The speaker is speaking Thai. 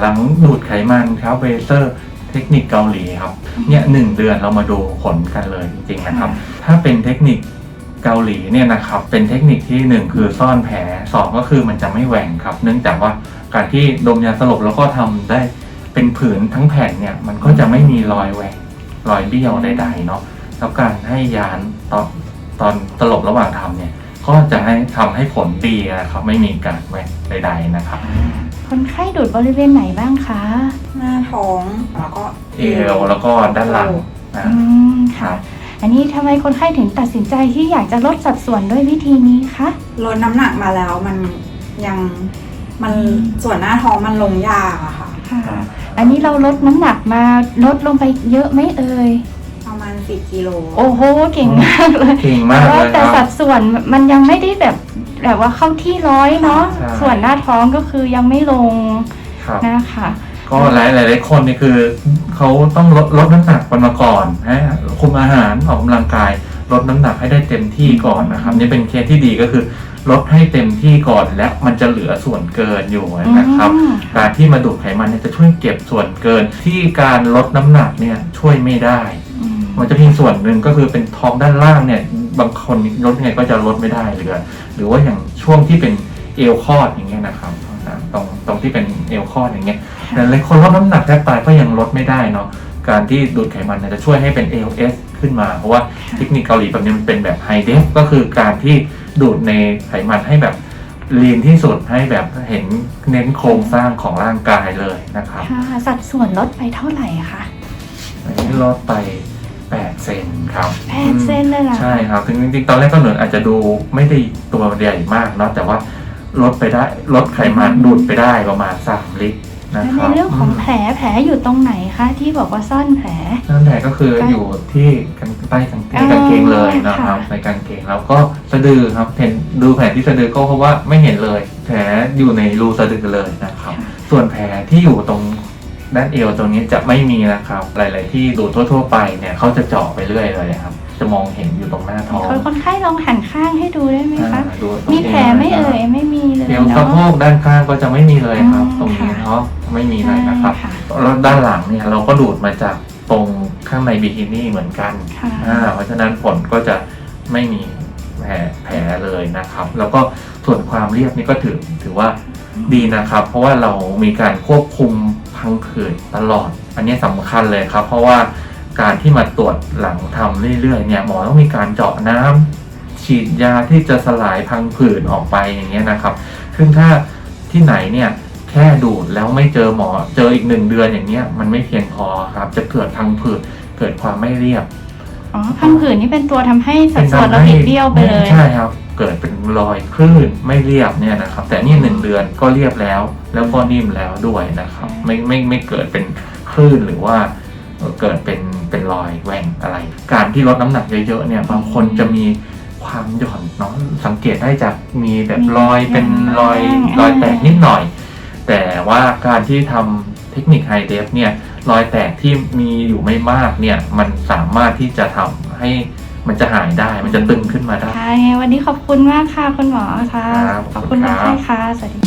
หลังดูดไขมันครับเวเซอร์เทคนิคเกาหลีครับเนี่ยหนึ่งเดือนเรามาดูผลกันเลยจริงๆนะครับ ถ้าเป็นเทคนิคเกาหลีเนี่ยนะครับเป็นเทคนิคที่หนึ่งคือซ่อนแผลสองก็คือมันจะไม่แหว่งครับ เนื่องจากว่าการที่ดมยาสลบแล้วก็ทำได้เป็นผืนทั้งแผ่นเนี่ยมันก็จะไม่มีรอยแหว่งรอยเบี้ยวใดๆเนาะแล้วการให้ยาตอนตอนสลบระหว่างทำเนี่ยก็จะให้ทำให้ผลดีนะครับไม่มีการแหว่งใด ๆนะครับ คนไข้ดูดบริเวณไหนบ้างคะ หน้าท้องแล้วก็เอวแล้วก็ด้านหลังนะอืมค่ะ อันนี้ทำไมคนไข้ถึงตัดสินใจที่อยากจะลดสัดส่วนด้วยวิธีนี้คะ ลดน้ำหนักมาแล้วมันยังมันอืมส่วนหน้าท้องมันลงยากอะค่ะ ค่ะ อันนี้เราลดน้ำหนักมาลดลงไปเยอะไหมเอ่ย ประมาณสิบกิโลโอ้โหเก่งมากเลยเก่งมากเลยแต่คสัรับ ดส่วนมันยังไม่ได้แบบแบบว่าเข้าที่ร้อยเนาะใช่ ส่วนหน้าท้องก็คือยังไม่ลงครับ นะคะ ก็หลายหลายๆคนนี่คือเขาต้องลดลดน้ำหนักกันมาก่อนนะคุมอาหารออกกำลังกายลดน้ำหนักให้ได้เต็มที่ก่อนนะครับนี่เป็นเคสที่ดีก็คือลดให้เต็มที่ก่อนและมันจะเหลือส่วนเกินอยู่นะครับ อืม การที่มาดูดไขมันเนี่ยจะช่วยเก็บส่วนเกินที่การลดน้ำหนักเนี่ยช่วยไม่ได้อื มมันจะมีส่วนหนึ่งก็คือเป็นท้องด้านล่างเนี่ย บางคนลดยังไงก็จะลดไม่ได้เหลือหรือว่าอย่างช่วงที่เป็นเอวคลอดอย่างเงี้ยนะครับอ่าตรงตรงที่เป็นเอวคลอดอย่างเงี้ยแต่หลายคนลดน้ำหนักแทบตายก็ยังลดไม่ได้เนาะการที่ดูดไขมันเนี่ยจะช่วยให้เป็น ALS ขึ้นมา เพราะว่าเทคนิคเกาหลีแบบนี้มันเป็นแบบไฮเดฟก็คือการที่ดูดในไขมันให้แบบลีนที่สุดให้แบบเห็นเน้นโครงสร้างของร่างกายเลยนะครับค่ะสัดส่วนลดไปเท่าไหร่คะอันนี้ลดไป8 เซนครับแปดเซนเลยเหรอคะใช่ครับถึงจริงๆตอนแรกก็เหมือนอาจจะดูไม่ได้ตัวใหญ่มากเนาะแต่ว่าลดไปได้ลดไขมันดูดไปได้ประมาณ3ลิตรนะแล้วคในรับเรื่องของแผลแผลอยู่ตรงไหนคะที่บอกว่าซ่อนแผล นั่นแหละก็คืออยู่ที่กันใต้กางเกงกางเกงเลยนะครับ ค่ะ ในกางเกงแล้วก็สะดือครับเห็นดูแผลที่สะดือก็เพราะว่าไม่เห็นเลย แผลอยู่ในรูสะดือเลยนะครับ ส่วนแผลที่อยู่ตรง ด้านเอวตรงนี้จะไม่มีนะครับ หลาย ๆ ที่ดูทั่ว ๆ ไปเนี่ยเขาจะเจาะไปเรื่อยเลยครับ จะมองเห็นอยู่ตรงหน้าท้องคนคนไข้ลองหันข้างให้ดูได้ไหมคะอ่าดูตรงมีแผลไหม่เอ่ยไม่มีเลยเอวเนาะสะโพกด้านข้างก็จะไม่มีเลยครับอืมตรงนี้ค่ะเนาะไม่มีเลยนะครับค่ะแล้วด้านหลังเนี่ยเราก็ดูดมาจากตรงข้างในบิกินี่เหมือนกันค่ะอ่าเพราะฉะนั้นผลก็จะไม่มีแผลแผลเลยนะครับ แล้วก็ส่วนความเรียบนี่ก็ถือถือว่าดีนะครับ เพราะว่าเรามีการควบคุม พังผืดตลอด อันนี้สำคัญเลยครับ เพราะว่าการที่มาตรวจหลังทำเรื่อยๆเนี่ยหมอต้องมีการเจาะน้ำฉีดยาที่จะสลายพังผืดออกไปอย่างเงี้ยนะครับ ซึ่งถ้าที่ไหนเนี่ยแค่ดูดแล้วไม่เจอหมอเจออีกหนึ่งเดือนอย่างเงี้ยมันไม่เพียงพอครับ จะเกิดพังผืดเกิดความไม่เรียบอ๋อพังผืดนี่เป็นตัวทำให้สัดส่วนเราบิดเบี้ยวไปเลยใช่ครับ เกิดเป็นรอยคลื่นไม่เรียบเนี่ยนะครับแต่นี่หนึ่งเดือนก็เรียบแล้ว แล้วก็นิ่มแล้วด้วยนะครับไม่ไม่ไม่เกิดเป็นคลื่นหรือว่าเอ่อเกิดเป็นเป็นรอยแหว่งอะไร การที่ลดน้ำหนักเยอะๆเนี่ยบางคนจะมีความหย่อนเนาะสังเกตได้จากมีแบบรอยเป็นรอยรอยแตกนิดหน่อย แต่ว่าการที่ทำเทคนิคไฮเดฟเนี่ยรอยแตกที่มีอยู่ไม่มากเนี่ยมันสามารถที่จะทำให้ มันจะหายได้ มันจะตึงขึ้นมาได้ ค่ะยังไงวันนี้ขอบคุณมากค่ะคุณหมอค่ะ ครับขอบคุณขอบคุณมากครับค่ะ สวัสดี